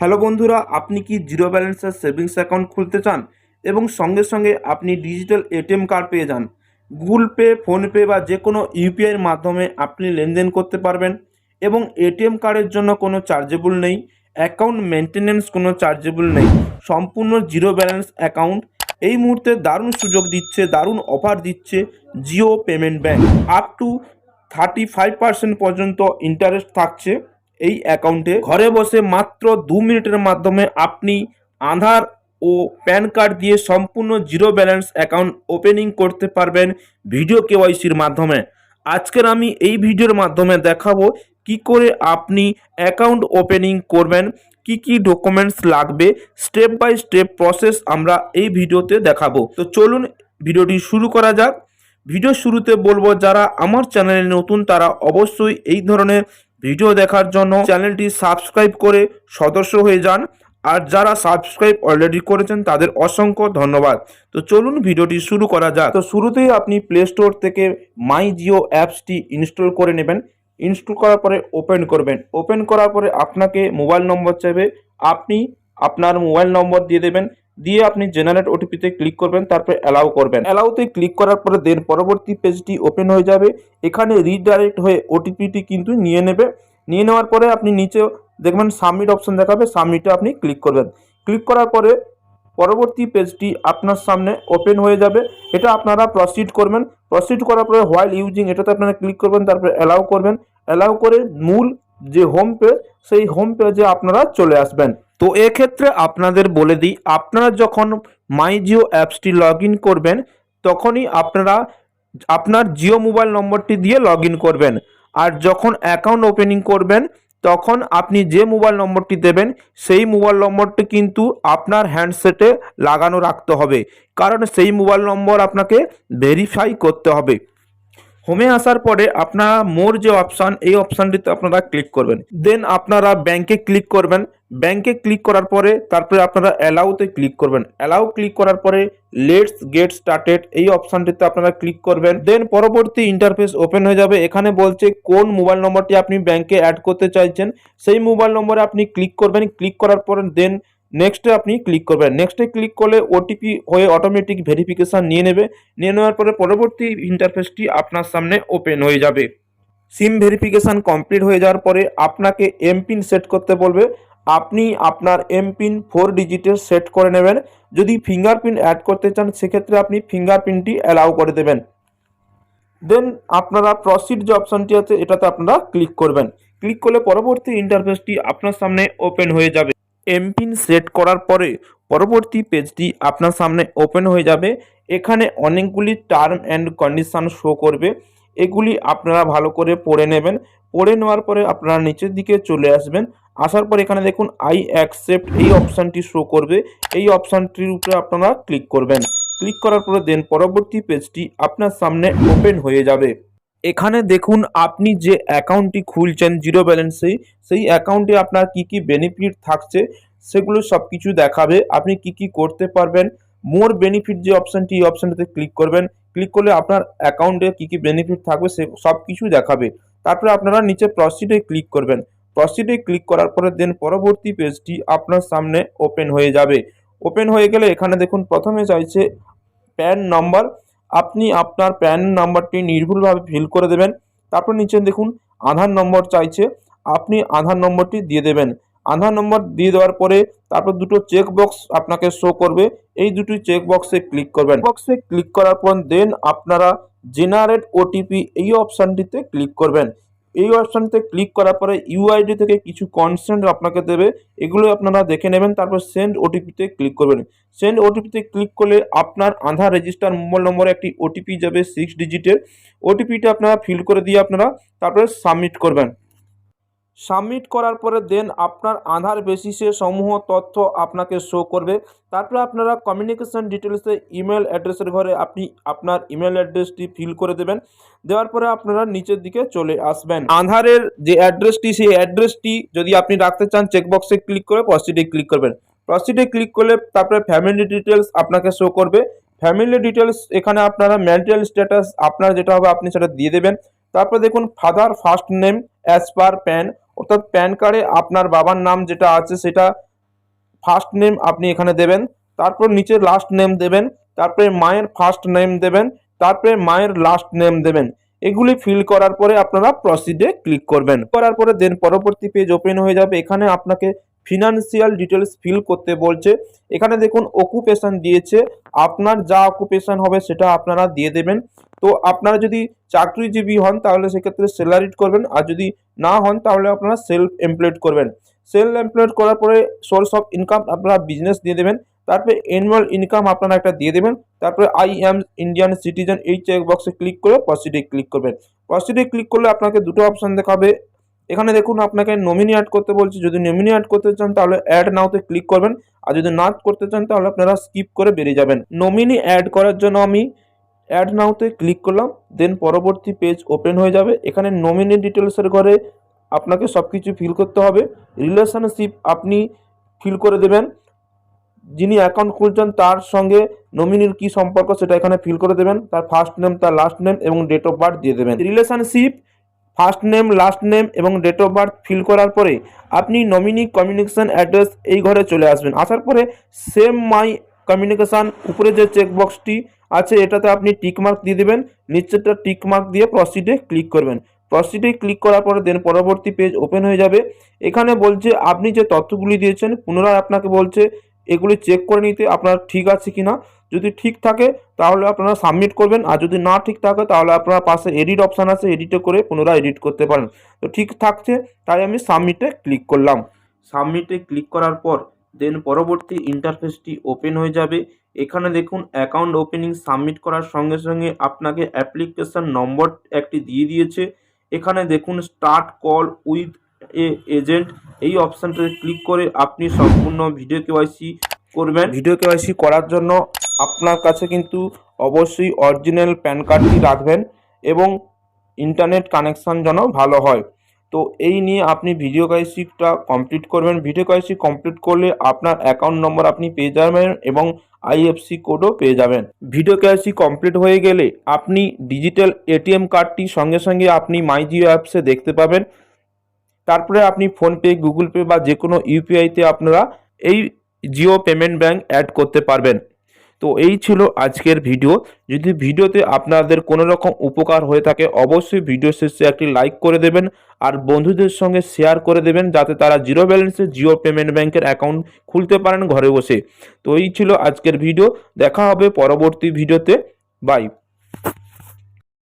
Hello বন্ধুরা, আপনি কি জিরো ব্যালেন্সের সেভিংস অ্যাকাউন্ট খুলতে চান এবং সঙ্গে সঙ্গে আপনি ডিজিটাল এটিএম কার্ড পেয়ে যান? গুগল পে, ফোনপে বা যে কোনো ইউপিআইয়ের মাধ্যমে আপনি লেনদেন করতে পারবেন এবং এটিএম কার্ডের জন্য কোনো চার্জেবল নেই, অ্যাকাউন্ট মেনটেনেন্স কোনো চার্জেবল নেই, সম্পূর্ণ জিরো ব্যালেন্স অ্যাকাউন্ট। এই মুহূর্তে দারুণ সুযোগ দিচ্ছে, দারুণ অফার দিচ্ছে Jio payment bank. Up to thirty five percent পর্যন্ত ইন্টারেস্ট থাকছে। এই অ্যাকাউন্টে ঘরে বসে মাত্র দু মিনিটের মাধ্যমে আপনি আধার ও প্যান কার্ড দিয়ে সম্পূর্ণ জিরো ব্যালেন্স অ্যাকাউন্ট ওপেনিং করতে পারবেন ভিডিও কেওয়াইসির মাধ্যমে। আজকের আমি এই ভিডিওর মাধ্যমে দেখাবো কি করে আপনি অ্যাকাউন্ট ওপেনিং করবেন, কি কি ডকুমেন্টস লাগবে, স্টেপ বাই স্টেপ প্রসেস আমরা এই ভিডিওতে দেখাবো। তো চলুন ভিডিওটি শুরু করা যাক। ভিডিও শুরুতে বলব, যারা আমার চ্যানেলে নতুন তারা অবশ্যই এই ধরনের ভিডিও দেখার জন্য চ্যানেলটি সাবস্ক্রাইব করে সদস্য হয়ে যান। আর যারা সাবস্ক্রাইব অলরেডি করেছেন, তাদের অসংখ্য ধন্যবাদ। তো চলুন ভিডিওটি শুরু করা যাক। তো শুরুতেই আপনি প্লে স্টোর থেকে মাই জিও অ্যাপসটি ইনস্টল করে নেবেন। ইনস্টল করার পরে ওপেন করবেন। ওপেন করার পরে আপনাকে মোবাইল নম্বর চাইবে। আপনি আপনার মোবাইল নম্বর দিয়ে দেবেন। দিয়ে আপনি জেনারেট ওটিপিতে ক্লিক করবেন, তারপরে অ্যালাউ করবেন। অ্যালাউতে ক্লিক করার পরে দেন পরবর্তী পেজটি ওপেন হয়ে যাবে। এখানে রিডাইরেক্ট হয়ে ওটিপিটি কিন্তু নিয়ে নেবে। নিয়ে নেওয়ার পরে আপনি নিচে দেখবেন সাবমিট অপশন দেখাবে সাবমিটে আপনি ক্লিক করবেন। ক্লিক করার পরে পরবর্তী পেজটি আপনার সামনে ওপেন হয়ে যাবে। এটা আপনারা প্রসিড করবেন। প্রসিড করার পরে হোয়াইল ইউজিং এটাতে আপনারা ক্লিক করবেন, তারপরে অ্যালাউ করবেন। অ্যালাউ করে মূল যে হোম পেজ সেই হোম পেজে আপনারা চলে আসবেন। তো এক্ষেত্রে আপনাদের বলে দিই, আপনারা যখন মাই জিও অ্যাপসটি লগ করবেন, তখনই আপনারা, আপনার জিও মোবাইল নম্বরটি দিয়ে লগ করবেন। আর যখন অ্যাকাউন্ট ওপেনিং করবেন, তখন আপনি যে মোবাইল নম্বরটি দেবেন, সেই মোবাইল নম্বরটি কিন্তু আপনার হ্যান্ডসেটে লাগানো রাখতে হবে। কারণ সেই মোবাইল নম্বর আপনাকে ভেরিফাই করতে হবে। হোমে আসার পরে আপনারা মোর যে অপশান এই অপশানটিতে আপনারা ক্লিক করবেন। দেন আপনারা ব্যাংকে ক্লিক করবেন। ব্যাংকে ক্লিক করার পরে তারপরে আপনারা অ্যালাউতে ক্লিক করবেন। অ্যালাউ ক্লিক করার পরে লেটস গেট স্টার্টেড এই অপশানটিতে আপনারা ক্লিক করবেন। দেন পরবর্তী ইন্টারফেস ওপেন হয়ে যাবে। এখানে বলছে কোন মোবাইল নম্বরটি আপনি ব্যাংকে অ্যাড করতে চাইছেন। সেই মোবাইল নম্বরে আপনি ক্লিক করবেন। ক্লিক করার পরে দেন নেক্সটে আপনি ক্লিক করবেন। নেক্সটে ক্লিক করলে ওটিপি হয়ে অটোমেটিক ভেরিফিকেশান নিয়ে নেবে। নিয়ে নেওয়ার পরে পরবর্তী ইন্টারফেসটি আপনার সামনে ওপেন হয়ে যাবে। সিম ভেরিফিকেশান কমপ্লিট হয়ে যাওয়ার পরে আপনাকে এমপিন সেট করতে বলবে। আপনি আপনার এমপিন ফোর ডিজিটের সেট করে নেবেন। যদি ফিঙ্গারপ্রিন্ট অ্যাড করতে চান, সেক্ষেত্রে আপনি ফিঙ্গারপ্রিন্টটি অ্যালাউ করে দেবেন। দেন আপনারা প্রসিড যে অপশানটি আছে, এটাতে আপনারা ক্লিক করবেন। ক্লিক করলে পরবর্তী ইন্টারফেসটি আপনার সামনে ওপেন হয়ে যাবে। এমপিন সেট করার পরে পরবর্তী পেজটি আপনার সামনে ওপেন হয়ে যাবে। এখানে অনেকগুলি টার্ম অ্যান্ড কন্ডিশন শো করবে। এগুলি আপনারা ভালো করে পড়ে নেবেন। পড়ে নেওয়ার পরে আপনারা নিচের দিকে চলে আসবেন। আসার পর এখানে দেখুন আই অ্যাকসেপ্ট এই অপশানটি শো করবে। এই অপশানটির উপরে আপনারা ক্লিক করবেন। ক্লিক করার পরে দেন পরবর্তী পেজটি আপনার সামনে ওপেন হয়ে যাবে। এখানে দেখুন আপনি যে অ্যাকাউন্টটি খুলছেন জিরো ব্যালেন্সেই সেই অ্যাকাউন্টে আপনার কি কি বেনিফিট থাকছে সেগুলো সব কিছু দেখাবে। আপনি কি কি করতে পারবেন মোর বেনিফিট যে অপশানটি এই অপশানটিতে ক্লিক করবেন। ক্লিক করলে আপনার অ্যাকাউন্টে কি কি বেনিফিট থাকবে সে সব কিছু দেখাবে। তারপরে আপনারা নিচে প্রসিডে ক্লিক করবেন। প্রসিডে ক্লিক করার পরে দেন পরবর্তী পেজটি আপনার সামনে ওপেন হয়ে যাবে। ওপেন হয়ে গেলে এখানে দেখুন প্রথমে চাইছে প্যান নাম্বার আপনি আপনার প্যান নাম্বারটি নির্ভুলভাবে ফিল করে দেবেন। তারপর নিচে দেখুন, আধার নম্বর চাইছে, আপনি আধার নম্বরটি দিয়ে দেবেন। আধার নম্বর দিয়ে দেওয়ার পরে তারপর দুটো চেক বক্স আপনাকে শো করবে। এই দুটি চেক বক্সে ক্লিক করবেন। বক্সে ক্লিক করার পর দেন আপনারা জেনারেট ওটিপি এই অপশানটিতে ক্লিক করবেন। এই অপশানটিতে ক্লিক করার পরে ইউআইডি থেকে কিছু কনসেন্ট আপনাকে দেবে। এগুলো আপনারা দেখে নেবেন, তারপর সেন্ড ওটিপিতে ক্লিক করবেন। সেন্ড ওটিপিতে ক্লিক করলে আপনার আধার রেজিস্টার মোবাইল নম্বরে একটি ওটিপি যাবে সিক্স ডিজিটের ওটিপিটা আপনারা ফিল করে দিয়ে আপনারা তারপরে সাবমিট করবেন। সাবমিট করার পরে দেন আপনার আধার বেসিসে সমূহ তথ্য আপনাকে শো করবে। তারপরে আপনারা কমিউনিকেশন ডিটেলসে ইমেল অ্যাড্রেসের ঘরে আপনি আপনার ইমেল অ্যাড্রেসটি ফিল করে দেবেন। দেওয়ার পরে আপনারা নিচের দিকে চলে আসবেন। আধারের যে অ্যাড্রেসটি সেই অ্যাড্রেসটি যদি আপনি রাখতে চান চেকবক্সে ক্লিক করে প্রসিডে ক্লিক করবেন। প্রসিডে ক্লিক করলে তারপরে ফ্যামিলি ডিটেলস আপনাকে শো করবে। ফ্যামিলি ডিটেলস এখানে আপনারা ম্যারিটাল স্ট্যাটাস আপনার যেটা হবে আপনি সেটা দিয়ে দেবেন। তারপর দেখুন father first name as per PAN অর্থাৎ প্যান কার্ডে আপনার বাবার নাম যেটা আছে সেটা ফার্স্ট নেম আপনি এখানে দেবেন, তারপর নিচে লাস্ট নেম দেবেন, তারপরে মায়ের ফার্স্ট নেম দেবেন, তারপরে মায়ের লাস্ট নেম দেবেন। এগুলি ফিল করার পরে আপনারা প্রসিডে ক্লিক করবেন। করার পরে দেন পরবর্তী পেজ ওপেন হয়ে যাবে। এখানে আপনাকে ফিনান্সিয়াল ডিটেলস ফিল করতে বলছে। এখানে দেখুন অকুপেশান দিয়েছে। আপনার যা অকুপেশান হবে সেটা আপনারা দিয়ে দেবেন। তো আপনারা যদি চাকরিজীবী হন, তাহলে সেক্ষেত্রে স্যালারিড করবেন। আর যদি না হন, তাহলে আপনারা সেলফ এমপ্লয়েড করবেন। সেলফ এমপ্লয়েড করার পরে সোর্স অফ ইনকাম আপনারা বিজনেস দিয়ে দেবেন। তারপরে অ্যানুয়াল ইনকাম আপনারা একটা দিয়ে দেবেন। তারপরে আই অ্যাম ইন্ডিয়ান সিটিজেন এই চেক বক্সে ক্লিক করে প্রসিডে ক্লিক করবেন। প্রসিডে ক্লিক করলে আপনাকে দুটো অপশান দেখাবে। এখানে দেখুন, আপনাকে নমিনি অ্যাড করতে বলছে। যদি নমিনি অ্যাড করতে চান, তাহলে অ্যাড নাওতে ক্লিক করবেন। আর যদি না করতে চান, তাহলে আপনারা স্কিপ করে বেরিয়ে যাবেন। নমিনি অ্যাড করার জন্য আমি অ্যাড নাওতে ক্লিক করলাম দেন পরবর্তী পেজ ওপেন হয়ে যাবে। এখানে নমিনি ডিটেলসের ঘরে আপনাকে সব কিছু ফিল করতে হবে। রিলেশনশিপ আপনি ফিল করে দেবেন। যিনি অ্যাকাউন্ট খুলছেন, তার সঙ্গে নমিনির কি সম্পর্ক সেটা এখানে ফিল করে দেবেন। তার ফার্স্ট নেম তার লাস্ট নেম এবং ডেট অফ বার্থ দিয়ে দেবেন। Relationship first name last name এবং ডেট অফ বার্থ ফিল করার পরে আপনি নমিনি কমিউনিকেশান অ্যাড্রেস এই ঘরে চলে আসবেন। আসার পরে সেম মাই কমিউনিকেশান উপরে যে চেকবক্সটি আছে এটাতে আপনি টিকমার্ক দিয়ে দেবেন। নিচেরটা টিকমার্ক দিয়ে প্রসিডে ক্লিক করবেন। প্রসিডে ক্লিক করার পরে দেন পরবর্তী পেজ ওপেন হয়ে যাবে। এখানে বলছে, আপনি যে তথ্যগুলি দিয়েছেন, পুনরায় আপনাকে বলছে, এগুলি চেক করে নিতে আপনার ঠিক আছে কি না যদি ঠিক থাকে, তাহলে আপনারা সাবমিট করবেন। আর যদি না ঠিক থাকে, তাহলে আপনার পাশে এডিট অপশান আছে এডিটে করে পুনরায় এডিট করতে পারেন। তো ঠিক থাকছে, তাই আমি সাবমিটে ক্লিক করলাম। সাবমিটে ক্লিক করার পর দেন পরবর্তী ইন্টারফেসটি ওপেন হয়ে যাবে। এখানে দেখুন অ্যাকাউন্ট ওপেনিং সাবমিট করার সঙ্গে সঙ্গে আপনাকে অ্যাপ্লিকেশন নম্বর একটি দিয়ে দিয়েছে। এখানে দেখুন start call with a agent এই অপশানটাতে ক্লিক করে আপনি সম্পূর্ণ ভিডিও কেওয়াইসি করবেন। ভিডিও কেওয়াইসি করার জন্য আপনার কাছে কিন্তু অবশ্যই অরিজিনাল প্যান কার্ডটি রাখবেন এবং ইন্টারনেট কানেকশান যেন ভালো হয়। তো এই নিয়ে আপনি ভিডিও কেওয়াইসিটা কমপ্লিট করবেন। ভিডিও কেওয়াইসি কমপ্লিট করলে আপনার অ্যাকাউন্ট নম্বর আপনি পেয়ে যাবেন এবং আইএফসি কোডও পেয়ে যাবেন। ভিডিও কেওয়াইসি কমপ্লিট হয়ে গেলে আপনি ডিজিটাল এটিএম কার্ডটি সঙ্গে সঙ্গে আপনি মাই জিও অ্যাপসে দেখতে পাবেন। তারপরে আপনি ফোনপে গুগল পে বা যে কোনো ইউপিআইতে আপনারা এই জিও পেমেন্ট ব্যাঙ্ক অ্যাড করতে পারবেন। তো এই ছিল আজকের ভিডিও। যদি ভিডিওতে আপনাদের কোনো রকম উপকার হয়ে থাকে, অবশ্যই ভিডিও শেষে একটি লাইক করে দেবেন আর বন্ধুদের সঙ্গে শেয়ার করে দেবেন যাতে তারা জিরো ব্যালেন্সে জিও পেমেন্ট ব্যাংকের অ্যাকাউন্ট খুলতে পারেন ঘরে বসে। তো এই ছিল আজকের ভিডিও। দেখা হবে পরবর্তী ভিডিওতে। বাই।